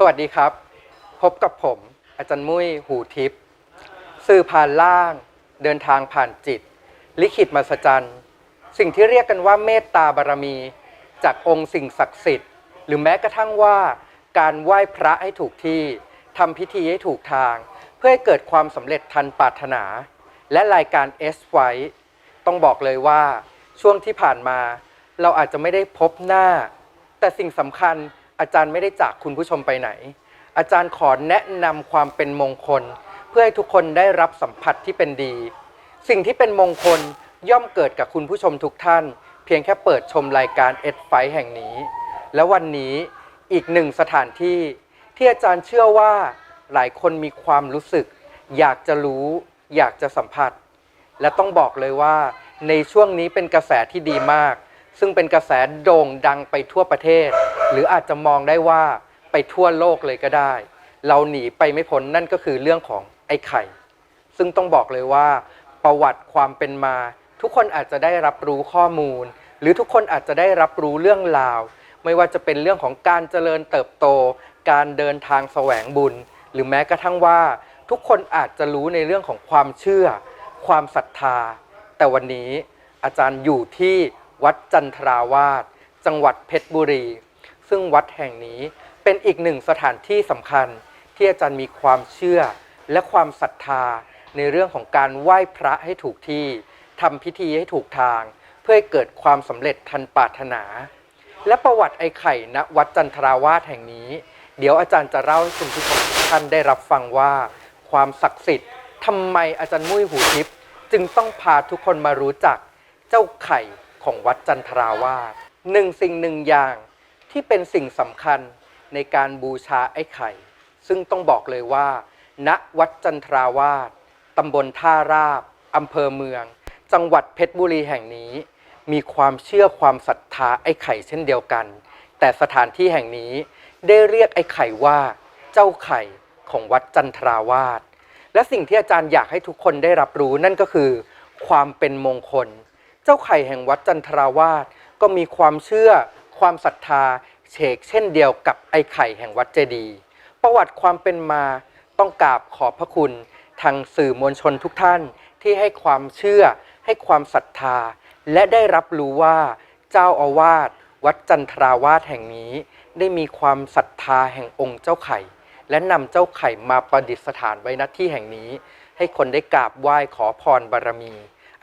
สวัสดีครับ พบกับผม อาจารย์มุ้ยหูทิพย์สื่อผ่านล่าง เดินทางผ่านจิต ลิขิตมหัศจรรย์ สิ่งที่เรียกกันว่าเมตตาบารมี จากองค์สิ่งศักดิ์สิทธิ์ หรือแม้กระทั่งว่าการไหว้พระให้ถูกที่ทำพิธีให้ถูกทาง เพื่อให้เกิดความสำเร็จทันปรารถนา และรายการ S ไว้ต้องบอกเลยว่าช่วงที่ผ่านมา เราอาจจะไม่ได้พบหน้า แต่สิ่งสำคัญ อาจารย์ไม่ได้จากคุณผู้ชมไปไหน อาจารย์ขอแนะนำความเป็นมงคล เพื่อให้ทุกคนได้รับสัมผัสที่เป็นดี สิ่งที่เป็นมงคลย่อมเกิดกับคุณผู้ชมทุกท่าน เพียงแค่เปิดชมรายการเอ็ดไฟแห่งนี้ และวันนี้อีกหนึ่งสถานที่ ที่อาจารย์เชื่อว่าหลายคนมีความรู้สึก อยากจะรู้ อยากจะสัมผัส และต้องบอกเลยว่า ในช่วงนี้เป็นกระแสที่ดีมาก ซึ่งเป็นกระแสโด่งดังไปทั่วประเทศ หรืออาจจะมองได้ว่าไปทั่วโลกเลยก็ได้ เราหนีไปไม่พ้นนั่นก็คือเรื่องของไอ้ไข่ ซึ่งต้องบอกเลยว่า ประวัติความเป็นมา ทุกคนอาจจะได้รับรู้ข้อมูล หรือทุกคนอาจจะได้รับรู้เรื่องราว ไม่ว่าจะเป็นเรื่องของการเจริญเติบโต การเดินทางแสวงบุญ หรือแม้กระทั่งว่า ทุกคนอาจจะรู้ในเรื่องของความเชื่อ ความศรัทธา แต่วันนี้อาจารย์อยู่ที่ วัดจันทราวาสจังหวัดเพชรบุรี ซึ่งวัดแห่งนี้เป็นอีกหนึ่งสถานที่สำคัญที่อาจารย์มีความเชื่อและความศรัทธาในเรื่องของการไหว้พระให้ถูกที่ทำพิธีให้ถูกทาง เพื่อให้เกิดความสำเร็จทันปาถนา และประวัติไอ้ไข่ณวัดจันทราวาสแห่งนี้ เดี๋ยวอาจารย์จะเล่าให้คุณผู้ชมทุกท่านได้รับฟังว่า ความศักดิ์สิทธิ์ทำไมอาจารย์มุ้ยหูทิพย์จึงต้องพาทุกคนมารู้จักเจ้าไข่ ของวัดจันทราวาสหนึ่งสิ่งหนึ่งอย่างที่เป็นสิ่งสำคัญในการบูชาไอ้ไข่ ซึ่งต้องบอกเลยว่า ณวัดจันทราวาสตำบลท่าราบอำเภอเมือง จังหวัดเพชรบุรีแห่งนี้ มีความเชื่อความศรัทธาไอ้ไข่เช่นเดียวกัน แต่สถานที่แห่งนี้ได้เรียกไอ้ไข่ว่า เจ้าไข่ของวัดจันทราวาสและสิ่งที่อาจารย์อยากให้ทุกคนได้รับรู้นั่นก็คือ ความเป็นมงคล เจ้าไข่แห่งวัดจันทราวาสก็มีความเชื่อ ความศรัทธาเฉกเช่นเดียวกับไอไข่แห่งวัดเจดี ประวัติความเป็นมาต้องกราบขอบพระคุณทางสื่อมวลชนทุกท่านที่ให้ความเชื่อ ให้ความศรัทธา และได้รับรู้ว่าเจ้าอาวาสวัดจันทราวาสแห่งนี้ ได้มีความศรัทธาแห่งองค์เจ้าไข่ และนำเจ้าไข่มาประดิษฐานไว้ณที่แห่งนี้ ให้คนได้กราบไหว้ขอพรบารมี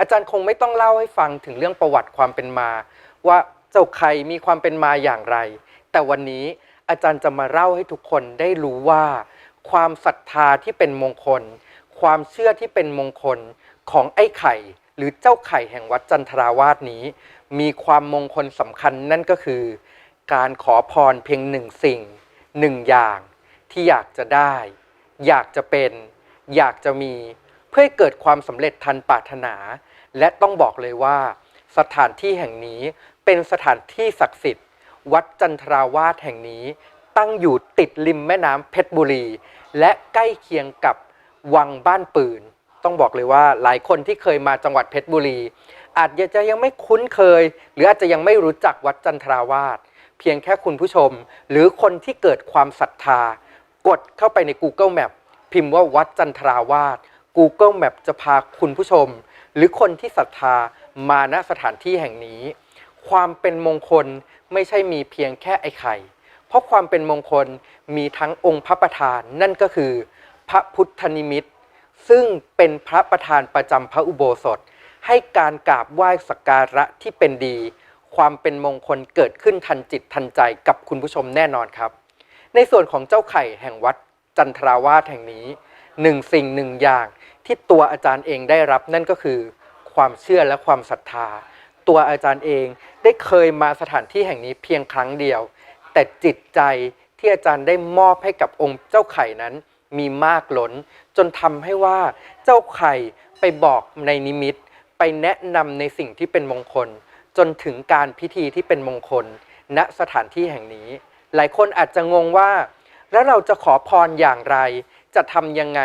อาจารย์คงไม่ต้องเล่าให้ฟังถึงเรื่องประวัติความเป็นมา ว่าเจ้าไข่มีความเป็นมาอย่างไร แต่วันนี้อาจารย์จะมาเล่าให้ทุกคนได้รู้ว่า ความศรัทธาที่เป็นมงคล ความเชื่อที่เป็นมงคลของไอ้ไข่ หรือเจ้าไข่แห่งวัดจันทราวาสนี้ มีความมงคลสำคัญนั่นก็คือ การขอพรเพียงหนึ่งสิ่งหนึ่งอย่างที่อยากจะได้ อยากจะเป็น อยากจะมีเพื่อให้เกิดความสำเร็จทันปรารถนา และต้องบอกเลยว่า สถานที่แห่งนี้เป็นสถานที่ศักดิ์สิทธิ์ วัดจันทราวาสแห่งนี้ตั้งอยู่ติดริมแม่น้ำเพชรบุรี และใกล้เคียงกับวังบ้านปืน ต้องบอกเลยว่าหลายคนที่เคยมาจังหวัดเพชรบุรี อาจจะยังไม่คุ้นเคย หรืออาจจะยังไม่รู้จักวัดจันทราวาสเพียงแค่คุณผู้ชม หรือคนที่เกิดความศรัทธา กดเข้าไปใน Google Map พิมพ์ว่าวัดจันทราวาส Google Map จะพาคุณผู้ชม หรือคนที่ศรัทธามาณสถานที่แห่งนี้ ความเป็นมงคลไม่ใช่มีเพียงแค่ไอ้ไข่ เพราะความเป็นมงคลมีทั้งองค์พระประธานนั่นก็คือ พระพุทธนิมิต ซึ่งเป็นพระประธานประจำพระอุโบสถ ให้การกราบไหว้สักการะที่เป็นดี ความเป็นมงคลเกิดขึ้นทันจิตทันใจกับคุณผู้ชมแน่นอนครับ ในส่วนของเจ้าไข่แห่งวัดจันทราวาสแห่งนี้หนึ่งสิ่งหนึ่งอย่าง ที่ตัวอาจารย์เองได้รับนั่นก็คือความเชื่อและความศรัทธา ตัวอาจารย์เองได้เคยมาสถานที่แห่งนี้เพียงครั้งเดียว แต่จิตใจที่อาจารย์ได้มอบให้กับองค์เจ้าไข่นั้นมีมากล้น จนทำให้ว่าเจ้าไข่ไปบอกในนิมิต ไปแนะนำในสิ่งที่เป็นมงคล จนถึงการพิธีที่เป็นมงคล ณสถานที่แห่งนี้ หลายคนอาจจะงงว่า แล้วเราจะขอพรอย่างไร จะทำยังไง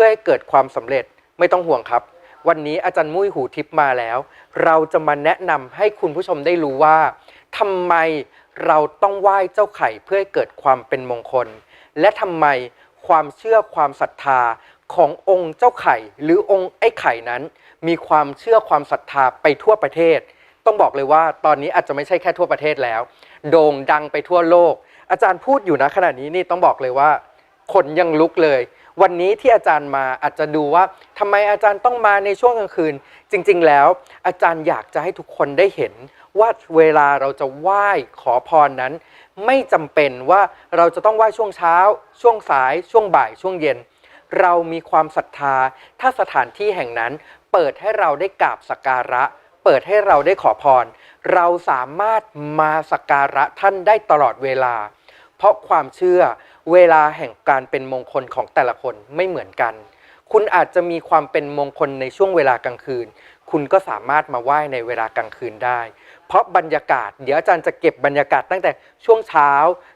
พื่อให้เกิดความสำเร็จไม่ต้องห่วงครับ วันนี้อาจารย์มุ้ยหูทิพย์มาแล้ว เราจะมาแนะนำให้คุณผู้ชมได้รู้ว่าทำไมเราต้องไหว้เจ้าไข่เพื่อให้เกิดความเป็นมงคล และทำไมความเชื่อความศรัทธาขององค์เจ้าไข่ หรือองค์ไอ้ไข่นั้น มีความเชื่อความศรัทธาไปทั่วประเทศ ต้องบอกเลยว่าตอนนี้อาจจะไม่ใช่แค่ทั่วประเทศแล้ว โด่งดังไปทั่วโลก อาจารย์พูดอยู่นะขณะนี้นี่ต้องบอกเลยว่าขนยังลุกเลย วันนี้ที่อาจารย์มาอาจจะดูว่าทำไมอาจารย์ต้องมาในช่วงกลางคืน จริง ๆ แล้ว อาจารย์อยากจะให้ทุกคนได้เห็นว่าเวลาเราจะไหว้ขอพรนั้น ไม่จำเป็นว่าเราจะต้องไหว้ช่วงเช้า ช่วงสาย ช่วงบ่ายช่วงเย็น เรามีความศรัทธา ถ้าสถานที่แห่งนั้น เปิดให้เราได้กราบสักการะ เปิดให้เราได้ขอพร เราสามารถมาสักการะท่านได้ตลอดเวลา เพราะความเชื่อ เวลาแห่งการเป็นมงคลของแต่ละคนไม่เหมือนกัน คุณอาจจะมีความเป็นมงคลในช่วงเวลากลางคืน คุณก็สามารถมาไหว้ในเวลากลางคืนได้ เพราะบรรยากาศ เดี๋ยวอาจารย์จะเก็บบรรยากาศตั้งแต่ช่วงเช้า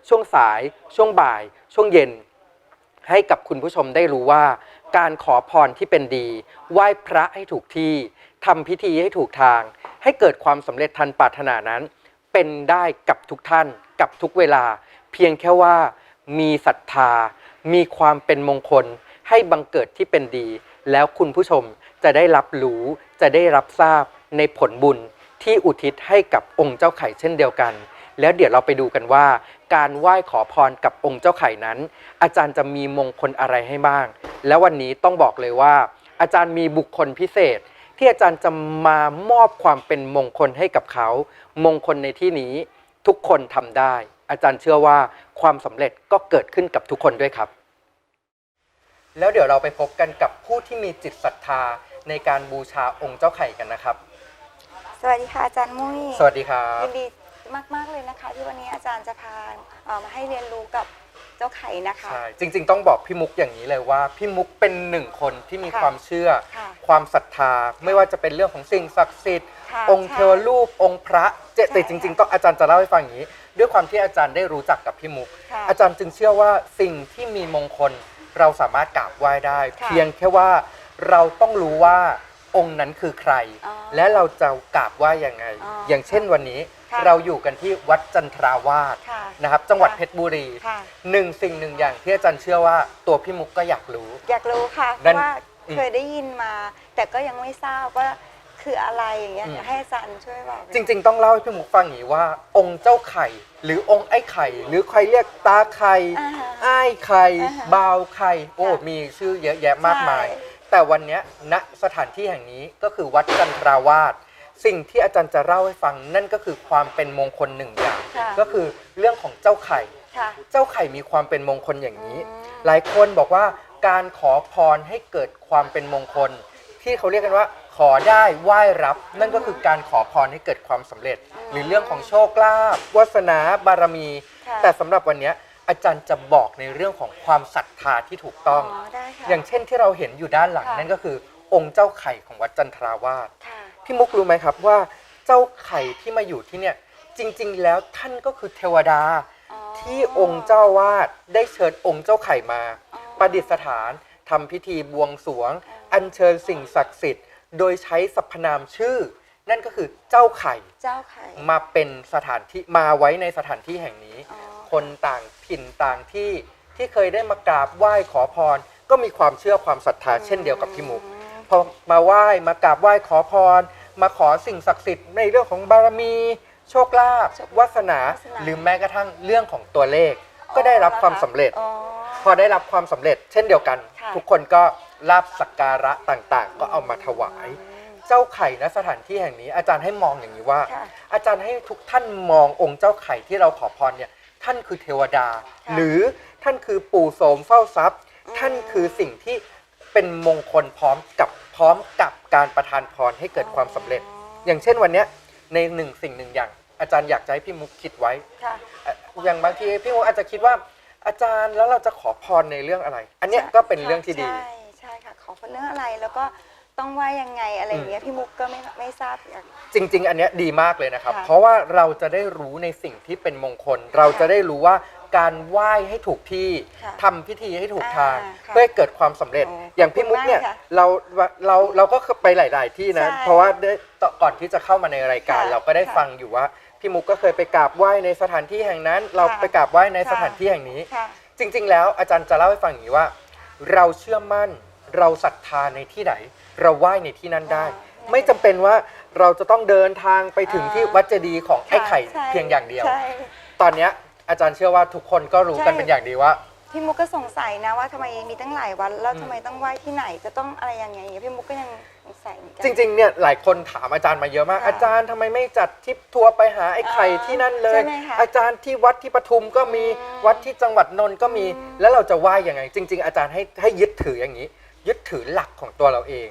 ช่วงสาย ช่วงบ่าย ช่วงเย็น ให้กับคุณผู้ชมได้รู้ว่า การขอพรที่เป็นดี ไหว้พระให้ถูกที่ทำพิธีให้ถูกทาง ให้เกิดความสำเร็จทันปรารถนานั้น เป็นได้กับทุกท่าน กับทุกเวลา เพียงแค่ว่า มีศรัทธา มีความเป็นมงคล ให้บังเกิดที่เป็นดี แล้วคุณผู้ชมจะได้รับรู้จะได้รับทราบในผลบุญที่อุทิศให้กับองค์เจ้าไข่เช่นเดียวกัน แล้วเดี๋ยวเราไปดูกันว่า การไหว้ขอพรกับองค์เจ้าไข่นั้น อาจารย์จะมีมงคลอะไรให้บ้าง แล้ววันนี้ต้องบอกเลยว่า อาจารย์มีบุคคลพิเศษ ที่อาจารย์จะมามอบความเป็นมงคลให้กับเขา มงคลในที่นี้ทุกคนทำได้ อาจารย์เชื่อว่าความสำเร็จก็เกิดขึ้นกับทุกคนด้วยครับ แล้วเดี๋ยวเราไปพบกันกับผู้ที่มีจิตศรัทธาในการบูชาองค์เจ้าไข่กันนะครับ สวัสดีค่ะอาจารย์มุ้ยสวัสดีครับ ยินดีมาก ๆ เลยนะคะ ที่วันนี้อาจารย์จะพาเอ่อมาให้เรียนรู้กับเจ้าไข่นะคะ ใช่จริงๆ ต้องบอกพี่มุกอย่างนี้เลยว่า พี่มุกเป็นหนึ่งคนที่มีค่ะความเชื่อ ค่ะความศรัทธา ไม่ว่าจะเป็นเรื่องของสิ่งศักดิ์สิทธิ์ ค่ะองค์ใช่ เทวรูปองค์พระเจแต่ใช่จริง ๆ ต้องอาจารย์จะเล่าให้ฟังอย่างนี้ ด้วยความที่อาจารย์ได้รู้จักกับพี่มุก ค่ะอาจารย์จึงเชื่อว่าสิ่งที่มีมงคลเราสามารถกราบไหว้ได้ ค่ะเพียงแค่ว่าเราต้องรู้ว่าองค์นั้นคือใคร อ๋อและเราจะกราบไหว้ยังไง อ๋ออย่างเช่นวันนี้ค่ะเราอยู่กันที่วัดจันทราวาสค่ะ นะครับ จังหวัดค่ะเพชรบุรี ค่ะ หนึ่งสิ่งหนึ่งอย่างที่อาจารย์เชื่อว่าตัวพี่มุกก็อยากรู้ อยากรู้ค่ะเพนั่นราะว่าอืมเคยได้ยินมา แต่ก็ยังไม่ทราบว่า คืออะไรอย่างเงี้ยอืมอยากให้อาจารย์ช่วยบอกจริง ๆ ต้องเล่าให้พี่มุกฟังอย่างนี้ว่า องค์เจ้าไข่ หรือองค์ไอ้ไข่ หรือใครเรียกตาไข่ อ่าฮะอ้ายไข่อ่าฮะบาวไข่โอ้ค่ะมีชื่อเยอะแยะมากมาย ใช่ แต่วันเนี้ยณสถานที่แห่งนี้ก็คือวัดจันทราวาสสิ่งที่อาจารย์จะเล่าให้ฟังนั่นก็คือความเป็นมงคลหนึ่งอย่าง ค่ะก็คือเรื่องของเจ้าไข่ ค่ะ เจ้าไข่มีความเป็นมงคลอย่างนี้ อืม หลายคนบอกว่าการขอพรให้เกิดความเป็นมงคล ที่เขาเรียกกันว่า ขอได้ไหว้รับ นั่นก็คือการขอพรให้เกิดความสำเร็จ หรือเรื่องของโชคลาภวาสนาบารมี ค่ะ แต่สำหรับวันเนี้ยอาจารย์จะบอกในเรื่องของความศรัทธาที่ถูกต้องได้ค่ะ อย่างเช่นที่เราเห็นอยู่ด้านหลังค่ะ นั่นก็คือองค์เจ้าไข่ของวัดจันทราวาส ค่ะ พี่มุกรู้ไหมครับว่าเจ้าไข่ที่มาอยู่ที่เนี่ยจริงๆ แล้วท่านก็คือเทวดา อ๋อที่องค์เจ้าวาดได้เชิญองค์เจ้าไข่มา อ๋อประดิษฐานทำพิธีบวงสรวง อัญเชิญสิ่งศักดิ์สิทธิ์ โดยใช้สรรพนามชื่อ นั่นก็คือเจ้าไข่เจ้าไข่มาเป็นสถานที่มาไว้ในสถานที่แห่งนี้ อ๋อคนต่างถิ่นต่างที่ที่เคยได้มากราบไหว้ขอพร ก็มีความเชื่อความศรัทธาเช่นเดียวกับพี่มุก พอมาไหว้มากราบไหว้ขอพร มาขอสิ่งศักดิ์สิทธิ์ในเรื่องของบารมี โชคลาภโชคลาภวาสนา วาสนา หรือแม้กระทั่งเรื่องของตัวเลข ก็ได้รับความสำเร็จ อ๋อ พอได้รับความสำเร็จ เช่นเดียวกัน ค่ะ ทุกคนก็ ลาบสักการะต่างๆ ก็เอามาถวายอืมเจ้าไข่ณสถานที่แห่งนี้ อาจารย์ให้มองอย่างนี้ว่า ค่ะอาจารย์ให้ทุกท่านมององค์เจ้าไข่ที่เราขอพรเนี่ยท่านคือเทวดา ค่ะหรือท่านคือปู่โสมเฝ้าทรัพย์ อืม ท่านคือสิ่งที่เป็นมงคลพร้อมกับพร้อมกับการประทานพรให้เกิดความสำเร็จ อย่างเช่นวันเนี้ยในหนึ่งสิ่งหนึ่งอย่าง อาจารย์อยากจะให้พี่มุกคิดไว้ ค่ะ อะอย่างบางทีพี่มุกอาจจะคิดว่าอาจารย์แล้วเราจะขอพรในเรื่องอะไร อันเนี้ยก็เป็นเรื่องที่ดี ใช่ใช่ค่ะ ขอเป็นเรื่องอะไร แล้วก็ต้องว่ายังไงอะไรอย่างเงี้ยพี่มุกก็ไม่ไม่ทราบอยากจริง ๆ อันเนี้ยดีมากเลยนะครับ ค่ะ เพราะว่าเราจะได้รู้ในสิ่งที่เป็นมงคล เราจะได้รู้ว่าการไหว้ให้ถูกที่ค่ะทำพิธีให้ถูกทาง อ่าค่ะเพื่อให้เกิดความสำเร็จ โอ้อย่างพี่มุกเนี่ยขอบคุณมากค่ะเราเราเราก็ไปหลาย ๆ ที่นะ ใช่เพราะว่าได้ตก่อนที่จะเข้ามาในรายการ ค่ะเราก็ได้ค่ะฟังอยู่ว่าพี่มุกก็เคยไปกราบไหว้ในสถานที่แห่งนั้น เราค่ะไปกราบไหว้ในค่ะ สถานที่แห่งนี้ ค่ะจจริง ๆ แล้วอาจารย์จะเล่าให้ฟังอย่างนี้ว่า เราเชื่อมั่น เราศรัทธาในที่ไหน เราไหว้ในที่นั้นได้อ่าไม่จำเป็นว่าเราจะต้องเดินทางไปถึงอ่าที่วัดเจดีย์ของไอ้ไข่ใช่เพียงอย่างเดียว ใช่ ตอนเนี้ยอาจารย์เชื่อว่าทุกคนก็รู้กันใช่ เป็นอย่างดีว่า พี่มุกก็สงสัยนะว่าทำไมมีตั้งหลายวันแล้วอืมทำไมต้องไหว้ที่ไหนจะต้องอะไรยังไงพี่มุกก็ยังสงสัยเหมือนกันจริงๆ เนี่ยหลายคนถามอาจารย์มาเยอะมาก ค่ะอาจารย์ทำไมไม่จัดทริปทัวร์ไปหาไอ้ไข่อ่าที่นั่นเลย ใช่ไหมคะอาจารย์ที่วัดที่ปทุมก็มีอืมวัดที่จังหวัดนนท์ก็มีอืมแล้วเราจะไหว้ยังไง จริง ๆ อาจารย์ให้ให้ยึดถืออย่างนี้ ยึดถือหลักของตัวเราเอง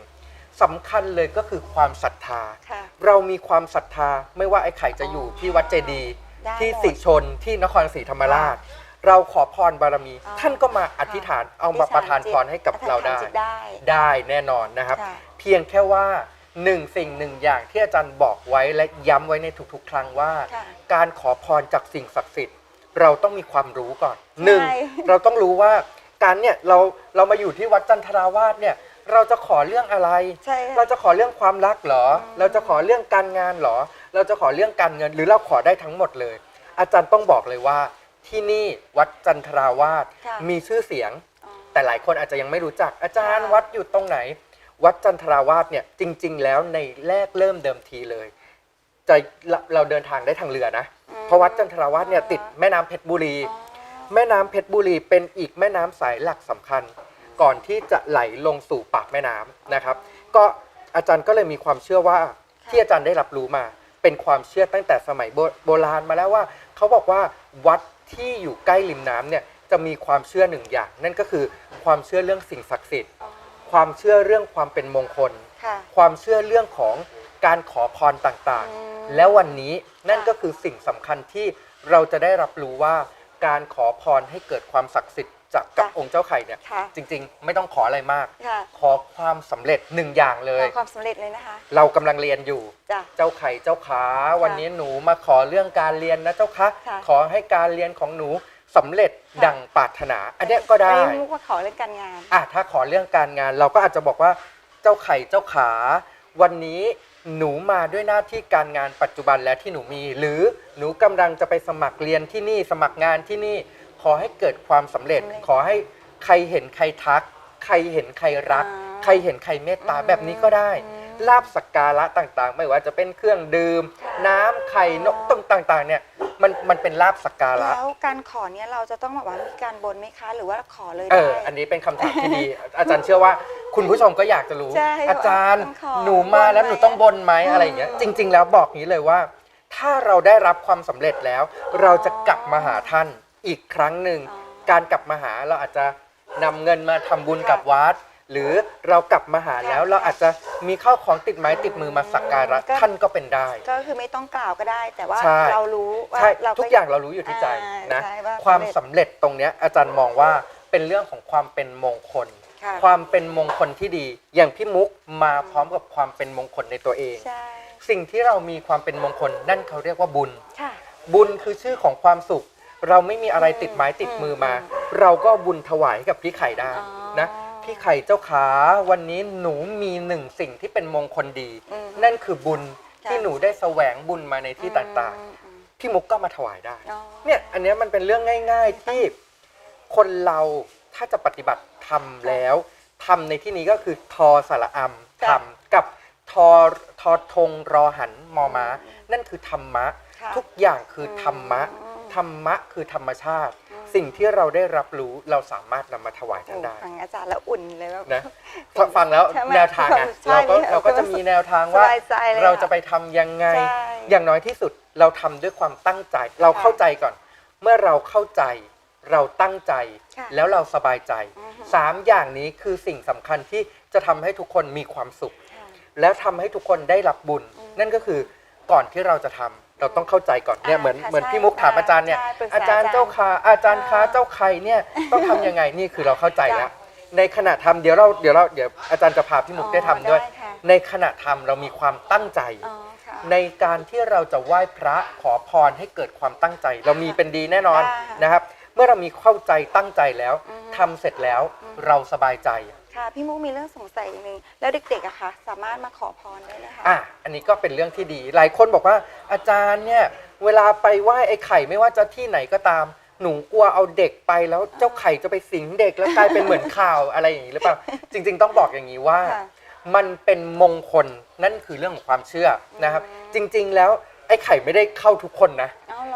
สำคัญเลยก็คือความศรัทธา ค่ะ เรามีความศรัทธาไม่ว่าไอ้ไข่จะอยู่ที่วัดเจดีย์ได้ที่หมดสิชนที่นครศรีธรรมราช เราขอพรบารมีอ๋อท่านก็มาอธิษฐานเอามาประทานพรให้กับเราได้ อธิษฐนจิตได้ได้แน่นอนนะครับ ค่ะ เพียงแค่ว่าหนึ่งสิ่งหนึ่งอย่างที่อาจารย์บอกไว้และย้ำไว้ในทุกๆ ครั้งว่า ค่ะการขอพรจากสิ่งศักดิ์สิทธิ์ เราต้องมีความรู้ก่อนหนึ่งใช่เราต้องรู้ว่า การเนี่ยเราเรามาอยู่ที่วัดจันทราวาสเนี่ยเราจะขอเรื่องอะไร ใช่ค่ะเราจะขอเรื่องความรักเหรออืมเราจะขอเรื่องการงานเหรอ เราจะขอเรื่องการเงิน หรือเราขอได้ทั้งหมดเลย อาจารย์ต้องบอกเลยว่า ที่นี่วัดจันทราวาสค่ะ มีชื่อเสียง อ๋อ แต่หลายคนอาจจะยังไม่รู้จักอาจารย์ค่ะ วัดอยู่ตรงไหน วัดจันทราวาสเนี่ยจริง ๆ แล้วในแรกเริ่มเดิมทีเลยจะเราเราเดินทางได้ทางเรือนะอืมเพราะวัดจันทราวาสเนี่ยติดแม่น้ำเพชรบุรี อ๋อ แม่น้ำเพชรบุรีเป็นอีกแม่น้ำสายหลักสำคัญ ก่อนที่จะไหลลงสู่ปากแม่น้ำนะครับ ก็อาจารย์ก็เลยมีความเชื่อว่าที่อาจารย์ได้รับรู้มา เป็นความเชื่อตั้งแต่สมัยโบโบราณมาแล้วว่า เขาบอกว่าวัดที่อยู่ใกล้ริมน้ำเนี่ยจะมีความเชื่อหนึ่งอย่าง นั่นก็คือความเชื่อเรื่องสิ่งศักดิ์สิทธิ์อ๋อความเชื่อเรื่องความเป็นมงคล ค่ะ ความเชื่อเรื่องของการขอพรต่างอืม ๆ แล้ววันนี้นั่นค่ะก็คือสิ่งสำคัญที่เราจะได้รับรู้ว่า การขอพรให้เกิดความศักดิ์สิทธิ์จากกับองค์เจ้าไข่เนี่ย ค่ะ จริง ๆ ไม่ต้องขออะไรมาก ค่ะขอความสำเร็จหนึ่งอย่างเลย ขอความสำเร็จเลยนะคะเรากำลังเรียนอยู่ จ้ะ เจ้าไข่เจ้าขาวันนี้หนูมาขอเรื่องการเรียนนะเจ้าคะค่ะ ขอให้การเรียนของหนูสำเร็จค่ะดังปรารถนา อันเนี้ยก็ได้อันนี้มุกว่าขอเรื่องการงาน อะถ้าขอเรื่องการงาน เราก็อาจจะบอกว่าเจ้าไข่เจ้าขา วันนี้ หนูมาด้วยหน้าที่การงานปัจจุบันและที่หนูมี หรือหนูกำลังจะไปสมัครเรียนที่นี่สมัครงานที่นี่ ขอให้เกิดความสำเร็จสำเร็จขอให้ใครเห็นใครทัก ใครเห็นใครรักอ่าใครเห็นใครเมตตาอืมแบบนี้ก็ได้อืมลาบสักการะต่างๆ ไม่ว่าจะเป็นเครื่องดื่มค่ะน้ำไข่นกต้มต่างๆเนี่ย มันมันเป็นลาบสักการะแล้วการขอเนี่ยเราจะต้องแบบว่ามีการบนไหมคะ หรือว่าขอเลยเอได้ ออันนี้เป็นคำถามที่ดี อาจารย์เชื่อว่าคุณผู้ชมก็อยากจะรู้ ใช่อาจารย์ต้องขอหนูมาแล้วบนไหม หนูต้องบนไหมอะไรอย่างเงี้ยอืมจริง ๆ แล้วบอกนี้เลยว่า ถ้าเราได้รับความสำเร็จแล้ว เราจะกลับมาหาท่านอีกครั้งหนึ่งอ๋อการกลับมาหาเราอาจจะนำเงินมาทำบุญค่ะกับวัด หรือเรากลับมาหาแล้วค่ะเราอาจจะมีข้าวของติดไม้ติดมือมาสักการะก็ ท่านก็เป็นได้ ก็คือไม่ต้องกล่าวก็ได้ แต่ว่าใช่ เรารู้ว่าใช่เราทุกอย่างเรารู้อยู่ที่ใจอ่านะ ใช่ว่าความสำเร็จสำเร็จตรงเนี้ยอาจารย์มองว่าเป็นเรื่องของความเป็นมงคล ค่ะความเป็นมงคลที่ดี อย่างพี่มุกมาพร้อมกับความเป็นมงคลในตัวเอง ใช่สิ่งที่เรามีความเป็นมงคลนั่นเขาเรียกว่าบุญ ค่ะ บุญคือชื่อของความสุข เราไม่มีอะไรติดไม้ติดมือมาอืมเราก็บุญถวายให้กับพี่ไข่ได้ อ๋อนะ พี่ไข่เจ้าขาวันนี้หนูมีหนึ่งสิ่งที่เป็นมงคลดี อืมนั่นคือบุญค่ะ ที่หนูได้แสวงบุญมาในที่ต่างอืมอืมๆพี่มุกก็มาถวายได้อ๋อเนี่ยอันเนี้ยมันเป็นเรื่องง่าย ๆ ที่คนเราถ้าจะปฏิบัติทำแล้วทำในที่นี้ก็คือทอสระอัมค่ะทำกับทอทอธงรอหันมอม้า นั่นคือธรรมะ ค่ะ ทุกอย่างคือธรรมะ อืม ธรรมะคือธรรมชาติอืมสิ่งที่เราได้รับรู้เราสามารถนำมาถวายท่านได้ ฟังอาจารย์แล้วอุ่นเลยแบบ นะฟังฟังแล้วใช่ไหมแนวทางไงใช่เราก็เนี่ยเราก็จะมีแนวทางว่า สบายใจเลยเราอะจะไปทำยังไง ใช่อย่างน้อยที่สุดเราทำด้วยความตั้งใจ เราค่ะเข้าใจก่อน เมื่อเราเข้าใจ เราตั้งใจ ค่ะแล้วเราสบายใจอือฮึ สามอย่างนี้คือสิ่งสำคัญที่จะทำให้ทุกคนมีความสุข ค่ะ แล้วทำให้ทุกคนได้รับบุญอืมนั่นก็คือก่อนที่เราจะทำ เราต้องเข้าใจก่อนเนี่ยอ่าเหมือนค่ะเหมือนใช่พี่มุกถามอาจารย์เนี่ย ใช่ปรึกษาอาจารย์อาจารย์เจ้าขาอาจารย์คะอ่าเจ้าไข่เนี่ยต้องทำยังไงนี่คือเราเข้าใจแล้ว จ้ในขณะทำเดี๋ยวเราเดี๋ยวเราเดี๋ยวอาจารย์จะพาพี่มุกอ๋อได้ทำด้วยได้ค่ะ ในขณะทำเรามีความตั้งใจ อ๋อค่ะ ในการที่เราจะไหว้พระขอพรให้เกิดความตั้งใจ เรามีเป็นดีแน่นอนค่ะนะครับ เมื่อเรามีเข้าใจตั้งใจแล้วอือฮึทำเสร็จแล้วอืมเราสบายใจ ค่ะพี่มุกมีเรื่องสงสัยอีกหนึ่งแล้วเด็กๆอะคะสามารถมาขอพรได้ไหมคะ อะอันนี้ก็เป็นเรื่องที่ดี หลายคนบอกว่าอาจารย์เนี่ยเวลาไปไหว้ไอ้ไข่ไม่ว่าจะที่ไหนก็ตาม หนูกลัวเอาเด็กไปแล้วเจ้าไข่จะไปสิงเด็กแล้วกลายเป็นเหมือนข่าวอะไรอย่างนี้หรือเปล่า จริง ๆ ต้องบอกอย่างนี้ว่า ค่ะ มันเป็นมงคลนั่นคือเรื่องของความเชื่อนะครับอืมจริง ๆ แล้วไอ้ไข่ไม่ได้เข้าทุกคนนะ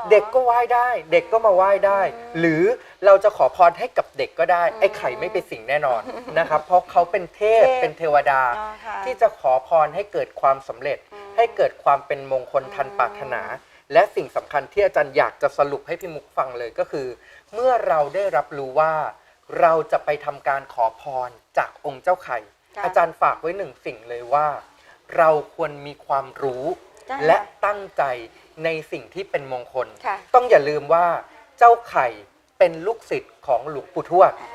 เอาหรอเด็กก็ไหว้ได้ เด็กก็มาไหว้ได้อืมหรือเราจะขอพรให้กับเด็กก็ได้อืมไอ้ไข่ไม่ไปสิงแน่นอนนะครับ เพราะเขาเป็นเทพเทพเป็นเทวดา อ๋อค่ะ ที่จะขอพรให้เกิดความสำเร็จอืมให้เกิดความเป็นมงคลทันอืมปรารถนา และสิ่งสำคัญที่อาจารย์อยากจะสรุปให้พี่มุกฟังเลยก็คือ เมื่อเราได้รับรู้ว่า เราจะไปทำการขอพรจากองค์เจ้าไข่ ค่ะอาจารย์ฝากไว้หนึ่งสิ่งเลยว่า เราควรมีความรู้ได้และค่ะตั้งใจ ในสิ่งที่เป็นมงคล ค่ะ ต้องอย่าลืมว่าเจ้าไข่เป็นลูกศิษย์ของหลวงปู่ทวด อ่า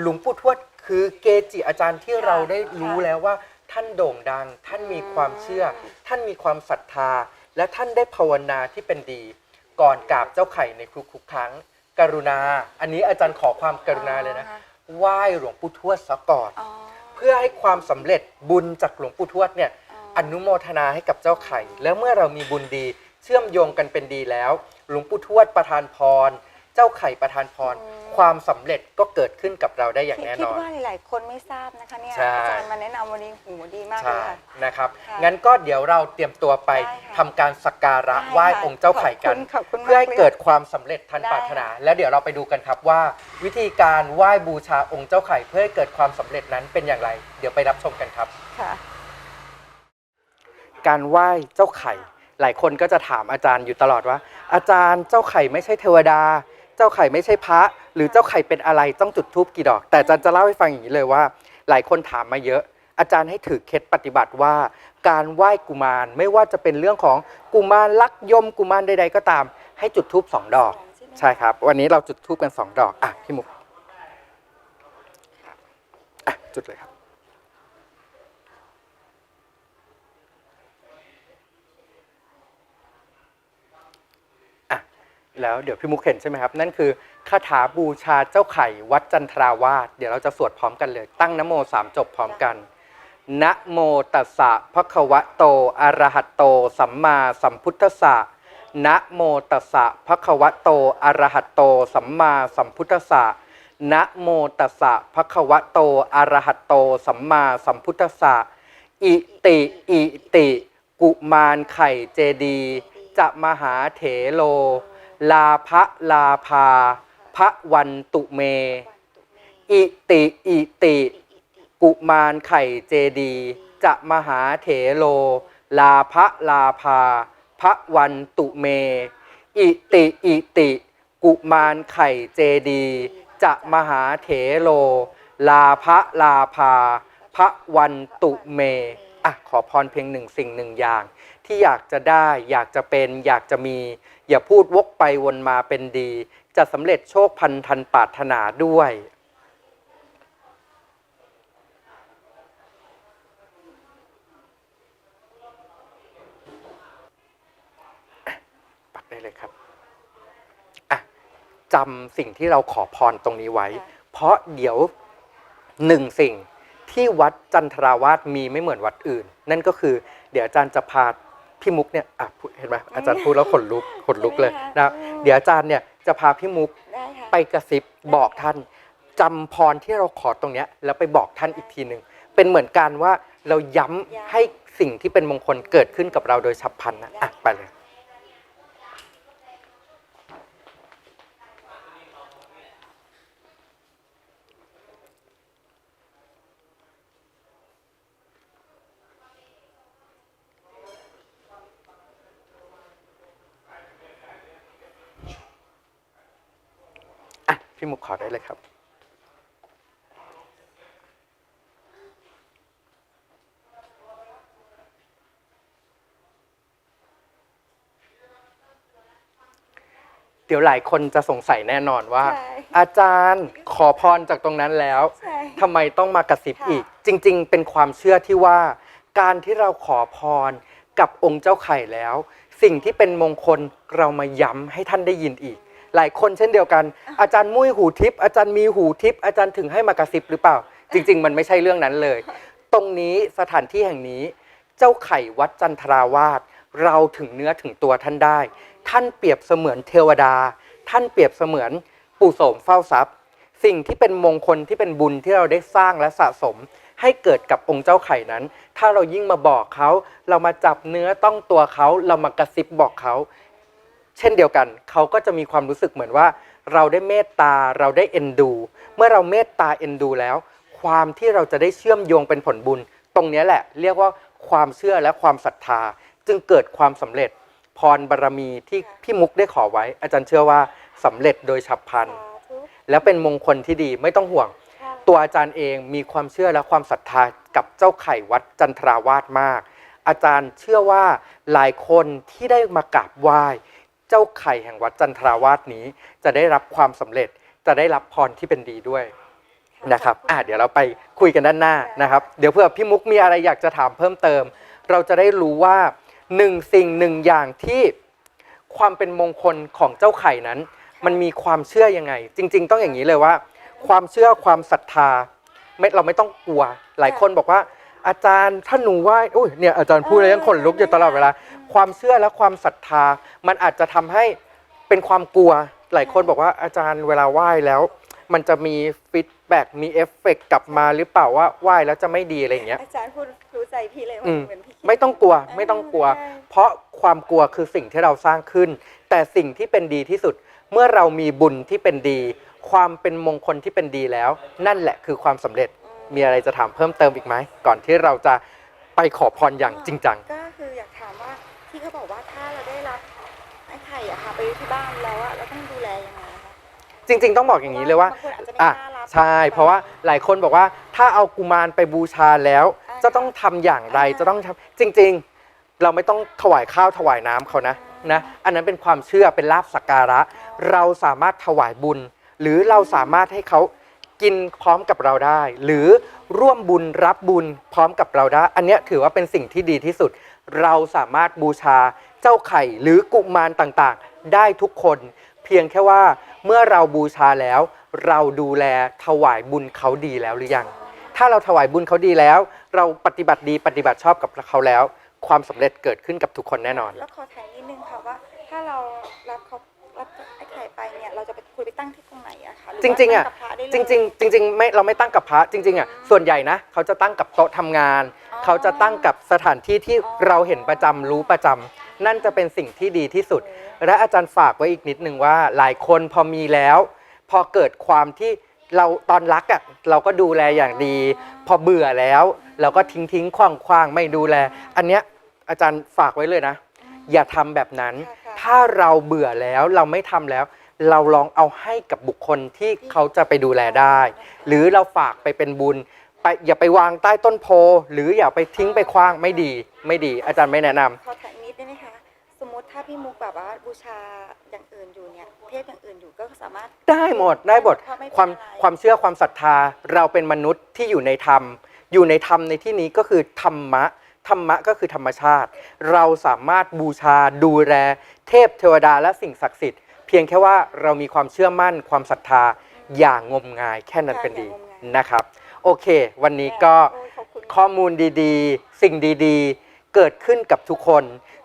หลวงปู่ทวดคือเกจิอาจารย์ที่ค่ะเราได้รู้ค่ะแล้วว่า ท่านโด่งดัง ท่านมีความเชื่ออืมท่านมีความศรัทธา และท่านได้ภาวนาที่เป็นดี ก่อนกราบเจ้าไข่ในทุกๆครั้ง กรุณา อันนี้อาจารย์ขอความกรุณาเลยนะอ๋อไหว้หลวงปู่ทวดซะก่อน อ๋อ เพื่อให้ความสำเร็จบุญจากหลวงปู่ทวดเนี่ยอ๋ออนุโมทนาให้กับเจ้าไข่ แล้วเมื่อเรามีบุญดี เชื่อมโยงกันเป็นดีแล้ว หลวงปู่ทวดประทานพร เจ้าไข่ประทานพรความสำเร็จก็เกิดขึ้นกับเราได้อย่างแน่คินดอน ว่าหลาย ๆ คนไม่ทราบนะคะเนี่ยใช่ อาจารย์มาแนะนำวันนี้หูดีมากเลใช่ยค่ะ นะครับ ค่ะงั้นก็เดี๋ยวเราเตรียมตัวไปได้ค่ะทำการสักการะได้ไหว้ค่ะองค์เจ้าไข่กัน ขอบคุณขอบคุณมากเพื่อให้เลยเกิดความสำเร็จทันได้ ปรารถนาค่ะแล้วเดี๋ยวเราไปดูกันครับว่า วิธีการไหว้บูชาองค์เจ้าไข่เพื่อให้เกิดความสำเร็จนั้นเป็นอย่างไร เดี๋ยวไปรับชมกันครับ ค่ะ การไหว้เจ้าไข่ หลายคนก็จะถามอาจารย์อยู่ตลอดว่า อาจารย์เจ้าไข่ไม่ใช่เทวดา เจ้าไข่ไม่ใช่พระ หรือเจ้าไข่เป็นอะไรต้องจุดธูปกี่ดอก แต่อาจารย์จะเล่าให้ฟังอย่างนี้เลยว่า หลายคนถามมาเยอะ อาจารย์ให้ถือเคล็ดปฏิบัติว่า การไหว้กุมารไม่ว่าจะเป็นเรื่องของกุมารลักยมกุมารใด ๆ ก็ตาม ให้จุดธูปสองดอก ใช่ครับ วันนี้เราจุดธูปกันสองดอกอะพี่มุกอะจุดเลยครับ อะ แล้วเดี๋ยวพี่มุกเห็นใช่ไหมครับ นั่นคือคาถาบูชาเจ้าไข่วัดจันทราวาสเดี๋ยวเราจะสวดพร้อมกันเลย ตั้งนโมสามจบพร้อมกันนะโมตัสสะภะคะวะโตอะระหะโต สัมมาสัมพุทธัสสะนะโมตัสสะภะคะวะโตอะระหะโต สัมมาสัมพุทธัสสะนะโมตัสสะภะคะวะโตอะระหะโต สัมมาสัมพุทธัสสะอิติอิติ กุมารไข่เจดี จะมหาเถโล ลาภะลาภาพระวันตุเม อิติอิติ กุมารไข่เจดี จะมหาเถโล ลาภะลาภาพระวันตุเม อิติอิติ กุมารไข่เจดี จะมหาเถโล ลาภะลาภาพระวันตุเม อะ ขอพรเพียงหนึ่งสิ่งหนึ่งอย่าง ที่อยากจะได้ อยากจะเป็น อยากจะมี อย่าพูดวกไปวนมาเป็นดี จะสำเร็จโชคพันทันปรารถนาด้วยปักได้เลยครับอะจำสิ่งที่เราขอพรตรงนี้ไว้ค่ะเพราะเดี๋ยวหนึ่งสิ่งที่วัดจันทราวาสมีไม่เหมือนวัดอื่น นั่นก็คือเดี๋ยวอาจารย์จะพา พี่มุกเนี่ยอะพูดเห็นไหมอาจารย์พูดแล้วขนลุกขนลุกเลยนะครับเดี๋ยวอาจารย์เนี่ยจะพาพี่มุกได้ค่ะไปกระซิบบอกท่านจำพรที่เราขอตรงเนี้ยแล้วไปบอกท่านอีกทีหนึ่งเป็นเหมือนการว่าเราย้ำให้สิ่งที่เป็นมงคลเกิดขึ้นกับเราโดยฉับพลันนะอะไปเลย อะ พี่มุกขอได้ เลยครับ เดี๋ยวหลายคนจะสงสัยแน่นอนว่า ใช่อาจารย์ขอพรจากตรงนั้นแล้วใช่ทำไมต้องมากระซิบค่ะ อีก จริง ๆ เป็นความเชื่อที่ว่า การที่เราขอพรกับองค์เจ้าไข่แล้ว สิ่งที่เป็นมงคลเรามาย้ำให้ท่านได้ยินอีก หลายคนเช่นเดียวกัน อาจารย์มุ้ยหูทิพย์อาจารย์มีหูทิพย์อาจารย์ถึงให้มากระซิบหรือเปล่า จริง ๆ มันไม่ใช่เรื่องนั้นเลย ตรงนี้สถานที่แห่งนี้ เจ้าไข่วัดจันทราวาสเราถึงเนื้อถึงตัวท่านได้ ท่านเปรียบเสมือนเทวดา ท่านเปรียบเสมือนปู่โสมเฝ้าทรัพย์ สิ่งที่เป็นมงคลที่เป็นบุญที่เราได้สร้างและสะสม ให้เกิดกับองค์เจ้าไข่นั้น ถ้าเรายิ่งมาบอกเขา เรามาจับเนื้อต้องตัวเขา เรามากระซิบบอกเขา เช่นเดียวกัน เขาก็จะมีความรู้สึกเหมือนว่า เราได้เมตตาเราได้เอ็นดู เมื่อเราเมตตาเอ็นดูแล้ว ความที่เราจะได้เชื่อมโยงเป็นผลบุญ ตรงเนี้ยแหละ เรียกว่าความเชื่อและความศรัทธา จึงเกิดความสำเร็จ พรบารมีที่พี่มุกได้ขอไว้ อาจารย์เชื่อว่าสำเร็จโดยฉับพลันสาธุและเป็นมงคลที่ดีไม่ต้องห่วงค่ะตัวอาจารย์เองมีความเชื่อและความศรัทธากับเจ้าไข่วัดจันทราวาสมาก อาจารย์เชื่อว่าหลายคนที่ได้มากราบไหว้ เจ้าไข่แห่งวัดจันทราวาสนี้ จะได้รับความสำเร็จจะได้รับพรที่เป็นดีด้วยนะครับอะเดี๋ยวเราไปคุยกันด้านหน้านะครับ เดี๋ยวเพื่อพี่มุกมีอะไรอยากจะถามเพิ่มเติม เราจะได้รู้ว่าหนึ่งสิ่งหนึ่งอย่างที่ความเป็นมงคลของเจ้าไข่นั้น มันมีความเชื่อยังไง จริง ๆ ต้องอย่างนี้เลยว่า ความเชื่อความศรัทธาไม่เราไม่ต้องกลัว หลายคนบอกว่า อาจารย์ถ้าหนูไหว้อุ้ยเนี่ยอาจารย์พูดแล้วยังขนลุกอยู่ตลอดเวลา ความเชื่อและความศรัทธา มันอาจจะทำให้เป็นความกลัว หลายคนบอกว่าอาจารย์เวลาไหว้แล้ว มันจะมีฟีดแบ็กมีเอฟเฟกต์กลับมาหรือเปล่าว่าไหว้แล้วจะไม่ดีอะไรอย่างเงี้ยอาจารย์พูดรู้ใจพี่เลยว่าอืมเหมือนพี่คิดไม่ต้องกลัวไม่ต้องกลัวใช่เพราะความกลัวคือสิ่งที่เราสร้างขึ้น แต่สิ่งที่เป็นดีที่สุดเมื่อเรามีบุญที่เป็นดี ความเป็นมงคลที่เป็นดีแล้ว นั่นแหละคือความสำเร็จมีอะไรจะถามเพิ่มเติมอีกไหมก่อนที่เราจะไปขอพรอย่างจริงจังก็ ข่อะค่ะไปที่บ้านแล้วอะเราต้องดูแลยังไงคะจริง ๆ ต้องบอกอย่างนี้เลยว่าบางคนอาจจะไม่อะกล้ารับใช่ เพราะว่าหลายคนบอกว่าถ้าเอากุมารไปบูชาแล้วอ่าจะต้องทำอย่างไรอ่าจะต้องทำจริง ๆ เราไม่ต้องถวายข้าวถวายน้ำเขานะนะ อันนั้นเป็นความเชื่อเป็นลาบสักการะ เราสามารถถวายบุญ หรือเราสามารถให้เขากินพร้อมกับเราได้ หรือร่วมบุญรับบุญพร้อมกับเราได้ อันเนี้ยถือว่าเป็นสิ่งที่ดีที่สุด เราสามารถบูชาเจ้าไข่หรือกุมารต่างๆ ได้ทุกคน เพียงแค่ว่าเมื่อเราบูชาแล้ว เราดูแลถวายบุญเขาดีแล้วหรือยัง ถ้าเราถวายบุญเขาดีแล้ว เราปฏิบัติดีปฏิบัติชอบกับเขาแล้ว ความสำเร็จเกิดขึ้นกับทุกคนแน่นอน แล้วขอถามนิดนึงค่ะว่า ถ้าเรารับเขารับไอ้ไข่ไปเนี่ยเราจะไปคุยไปตั้งที่ตรงไหนอะคะหว่าจริงๆอะตั้กับพได้เลยจริงๆจริงๆไม่เราไม่ตั้งกับพระจริงๆอะส่วนใหญ่นะเขาจะตั้งกับโต๊ะทำงานอ๋อเขาจะตั้งกับสถานที่ที่อ๋อเราเห็นประจำรู้ประจำนั่นจะเป็นสิ่งที่ดีที่สุด และอาจารย์ฝากไว้อีกนิดนึงว่า หลายคนพอมีแล้ว พอเกิดความที่เราตอนรักอะเราก็ดูแลอย่างดี พอเบื่อแล้ว เราก็ทิ้งทิ้งคว้างคว้างไม่ดูแล อันเนี้ยอาจารย์ฝากไว้เลยนะ อย่าทำแบบนั้นค่ะค่ะถ้าเราเบื่อแล้วเราไม่ทำแล้ว เราลองเอาให้กับบุคคลที่เขาจะไปดูแลได้ หรือเราฝากไปเป็นบุญไปอย่าไปวางใต้ต้นโพ หรืออย่าไปทิ้งไปคว้างไม่ดีไม่ดี อาจารย์ไม่แนะนำ ถ้าพี่มุกแบบว่าบูชาอย่างอื่นอยู่เนี่ยเทพอย่างอื่นอยู่ก็สามารถ ได้หมดได้หมดถ้าไม่เป็นความอะไร ความเชื่อความศรัทธาเราเป็นมนุษย์ที่อยู่ในธรรม อยู่ในธรรมในที่นี้ก็คือธรรมะ ธรรมะก็คือธรรมชาติ เราสามารถบูชาดูแลเทพเทวดาและสิ่งศักดิ์สิทธิ์เพียงแค่ว่าเรามีความเชื่อมั่นความศรัทธาอย่างงมงายแค่นั้นเป็นดีนะครับ โอเค วันนี้ก็ โอ้ยขอบคุณ ข้อมูลดีๆ สิ่งดีๆ เกิดขึ้นกับทุกคน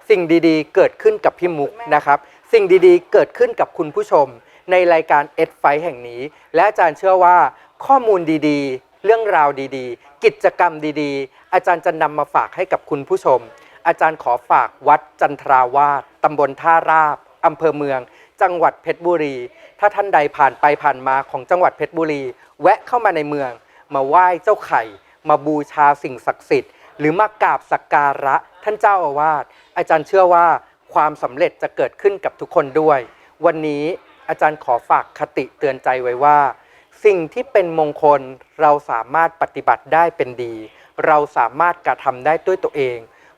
สิ่งดีๆ เกิดขึ้นกับพี่มุกนะครับ สิ่งดีๆ เกิดขึ้นกับคุณผู้ชม ในรายการเอ็ดไฟแห่งนี้ และอาจารย์เชื่อว่าข้อมูลดีๆ เรื่องราวดีๆ กิจกรรมดีๆ อาจารย์จะนำมาฝากให้กับคุณผู้ชม อาจารย์ขอฝากวัดจันทราวาสตำบลท่าราบอำเภอเมือง จังหวัดเพชรบุรี ถ้าท่านใดผ่านไปผ่านมาของจังหวัดเพชรบุรี แวะเข้ามาในเมือง มาไหว้เจ้าไข่ มาบูชาสิ่งศักดิ์สิทธิ์ หรือมากราบสักการะท่านเจ้าอาวาสอาจารย์เชื่อว่าความสำเร็จจะเกิดขึ้นกับทุกคนด้วย วันนี้อาจารย์ขอฝากคติเตือนใจไว้ว่า สิ่งที่เป็นมงคลเราสามารถปฏิบัติได้เป็นดี เราสามารถกระทำได้ด้วยตัวเอง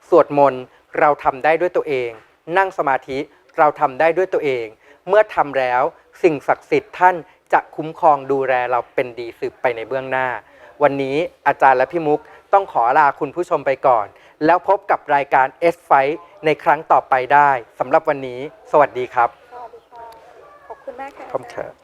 สวดมนต์เราทำได้ด้วยตัวเอง นั่งสมาธิเราทำได้ด้วยตัวเอง เมื่อทำแล้วสิ่งศักดิ์สิทธิ์ท่านจะคุ้มครองดูแลเราเป็นดีสืบไปในเบื้องหน้า วันนี้อาจารย์และพี่มุก ต้องขอลาคุณผู้ชมไปก่อน แล้วพบกับรายการ S f i ในครั้งต่อไปได้สำหรับวันนี้ สวัสดีครับ สวัสดีค่ะ ขอบคุณมากค่ะ ขอบคุณครับ